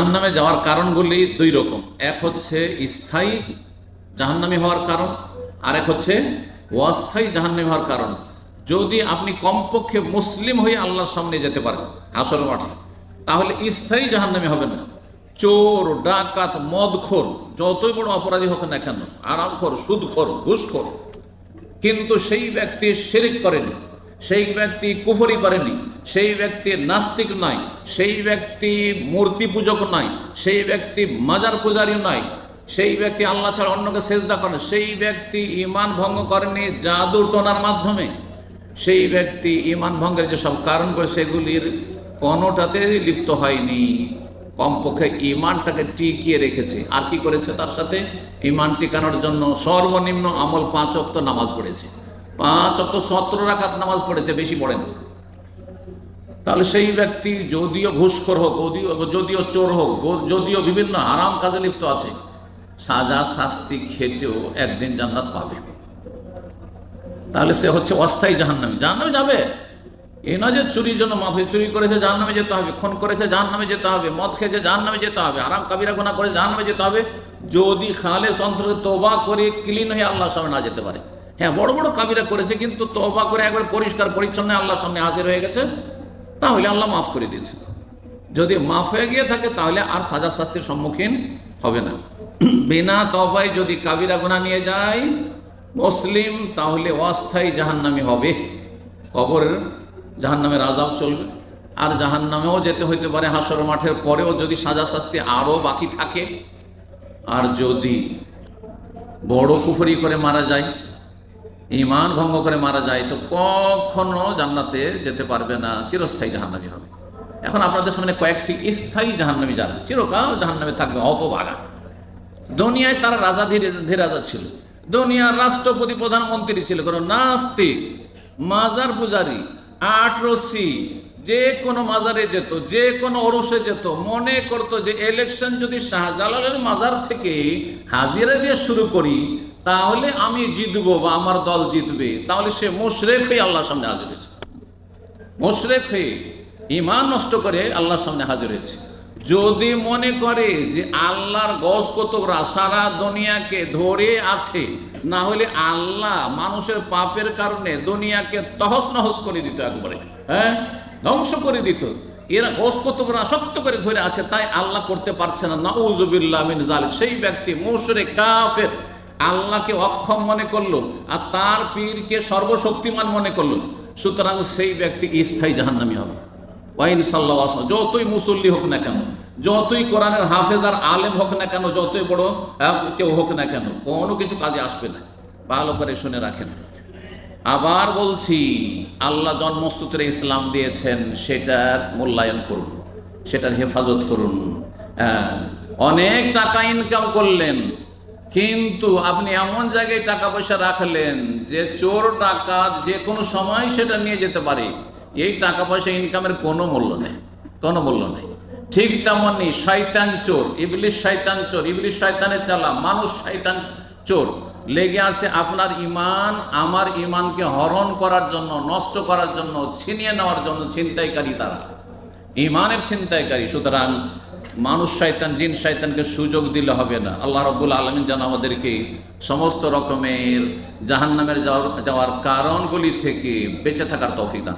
জাহান্নামে যাওয়ার কারণগুলি দুই রকম। এক হচ্ছে স্থায়ী জাহান্নামী হওয়ার কারণ আর এক হচ্ছে অস্থায়ী জাহান্নামী হওয়ার কারণ। যদি আপনি কমপক্ষে মুসলিম হয়ে আল্লাহর সামনে যেতে পারেন হাসর মাঠে, তাহলে স্থায়ী জাহান্নামী হবেন না। চোর, ডাকাত, মদখোর, যতই বড় অপরাধী হোক না কেন, আরামখোর, সুদখোর, ঘুষখোর, কিন্তু সেই ব্যক্তি শিরিক করেনি, সেই ব্যক্তি কুফরি করেনি সেই ব্যক্তি নাস্তিক নয় সেই ব্যক্তি মূর্তি পূজক নয় সেই ব্যক্তি মাজার পূজারী নয় সেই ব্যক্তি আল্লাহ ছাড়া অন্যকে সেজদা করেন সেই ব্যক্তি ইমান ভঙ্গ করেনি জাদু টোনার মাধ্যমে, সেই ব্যক্তি ইমান ভঙ্গের যেসব কারণ করে সেগুলির কোনোটাতে লিপ্ত হয়নি, কমপক্ষে ইমানটাকে টিকিয়ে রেখেছে। আর কি করেছে? তার সাথে ইমান টিকানোর জন্য সর্বনিম্ন আমল পাঁচ অক্ত নামাজ পড়েছে। পাঁচ অক্ত সতেরো রাখাত নামাজ পড়েছে, বেশি পড়েন তাহলে সেই ব্যক্তি যদিও ঘুষখোর হোক, যদিও চোর হোক যদিও বিভিন্ন আরাম কাজে লিপ্ত আছে, সাজা শাস্তি খেটেও একদিন জান্নাত পাবে। তাহলে সে হচ্ছে অস্থায়ী জাহান্নামী। জাহান্নামে যাবে? এ না যে চুরির জন্য মাফে চুরি করেছে জাহান্নামে যেতে হবে, খুন করেছে জাহান্নামে যেতে হবে, মদ খেয়েছে জাহান্নামে যেতে হবে আরাম কাবিরা গোনা করে জাহান্নামে যেতে হবে, যদি খালেস অন্তরে তোবা করে ক্লিন হয়ে আল্লাহর সামনে না যেতে পারে। হ্যাঁ বড় বড় কাবিরা করেছে, কিন্তু তোবা করে একবার পরিষ্কার পরিচ্ছন্ন আল্লাহর সামনে হাজির হয়ে গেছে। তাহলে আল্লাহ মাফ করে দিয়েছে। যদি মাফ হয়ে গিয়ে থাকে, তাহলে আর সাজা শাস্তির সম্মুখীন হবে না। বিনা তবায় যদি কাবিরা গোনা নিয়ে যায়, মুসলিম তাহলে অস্থায়ী জাহান্নামি হবে। কবরের জাহান্নামের আজাব চলবে। আর জাহান্নামেও যেতে হইতে পারে হাসর মাঠের পরেও যদি সাজা শাস্তি আরও বাকি থাকে। আর যদি বড় কুফরি করে মারা যায় ইমান ভঙ্গ করে মারা যায়, তো কখনো জান্নাতে যেতে পারবে না, চিরস্থায়ী জাহান্নামি হবে। এখন আপনাদের সামনে কয়েকটি স্থায়ী জাহান্নামি যারা, চিরকাল জাহান্নামে থাকবে, অপবাগা। দুনিয়ায় তারা রাজা ধীরে রাজা ছিল। দুনিয়ার রাষ্ট্রপতি, প্রধানমন্ত্রী ছিল, কোনো নাস্তিক, মাজার পূজারি, আট রশি যে কোনো মাজারে যেত, যে কোনো ওরসে যেত, মনে করতো যে ইলেকশন যদি শাহজালালের মাজার থেকে হাজিরা দিয়ে শুরু করি, তাহলে আমি জিতবো বা আমার দল জিতবে। তাহলে সে মুশরেক হয়ে আল্লাহর সামনে হাজির হয়েছে। মোশরেক হয়ে ইমান নষ্ট করে আল্লাহর সামনে হাজির হয়েছে। যদি মনে করে যে আল্লাহর গজ কতকরা সারা দুনিয়াকে ধরে আছে, না হলে আল্লাহ মানুষের পাপের কারণে দুনিয়াকে তহস নহস করে দিত একবারে। হ্যাঁ? ধ্বংস করে দিত। এরা গজ কতকরা শক্ত করে ধরে আছে, তাই আল্লাহ করতে পারছে না। নাউজুবিল্লাহ মিন জালিক সেই ব্যক্তি মুশরে কাফের। আল্লাহকে অক্ষম মনে করল আর তার পীরকে সর্বশক্তিমান মনে করল। সুতরাং সেই ব্যক্তি স্থায়ী জাহান্নামী হবে। ওয়াইন সাল্লাহ যতই মুসল্লি হোক না কেন, যতই কোরআনের হাফেজ আর আলেম হোক না কেন, যতই বড় কেউ হোক না কেন, কোনো কিছু কাজে আসবে না। ভালো করে শুনে রাখেন। আবার বলছি, আল্লাহ জন্মসূত্রে ইসলাম দিয়েছেন, সেটার মূল্যায়ন করুন, সেটার হেফাজত করুন। অনেক টাকা ইনকাম করলেন, কিন্তু আপনি এমন জায়গায় টাকা পয়সা রাখলেন যে চোর টাকা যে কোনো সময় সেটা নিয়ে যেতে পারে। এই টাকা পয়সা ইনকামের কোনো মূল্য নেই, কোনো মূল্য নেই। ঠিক তেমনই শয়তান চোর, ইবলিশ শয়তান চোর, ইবলিশ শয়তানের চালা, মানুষ শয়তান চোর। লেগে আছে আপনার ইমান, আমার ইমানকে হরণ করার জন্য, নষ্ট করার জন্য, ছিনিয়ে নেওয়ার জন্য ছিনতাইকারী তারা। ইমানের ছিনতাইকারী, সুতরাং মানুষ শয়তান, জিন শয়তানকে সুযোগ দিলে হবে না। আল্লাহ রব্বুল আলমিন যেন আমাদেরকে সমস্ত রকমের জাহান্নামের যাওয়ার যাওয়ার কারণগুলি থেকে বেঁচে থাকার তৌফিক দান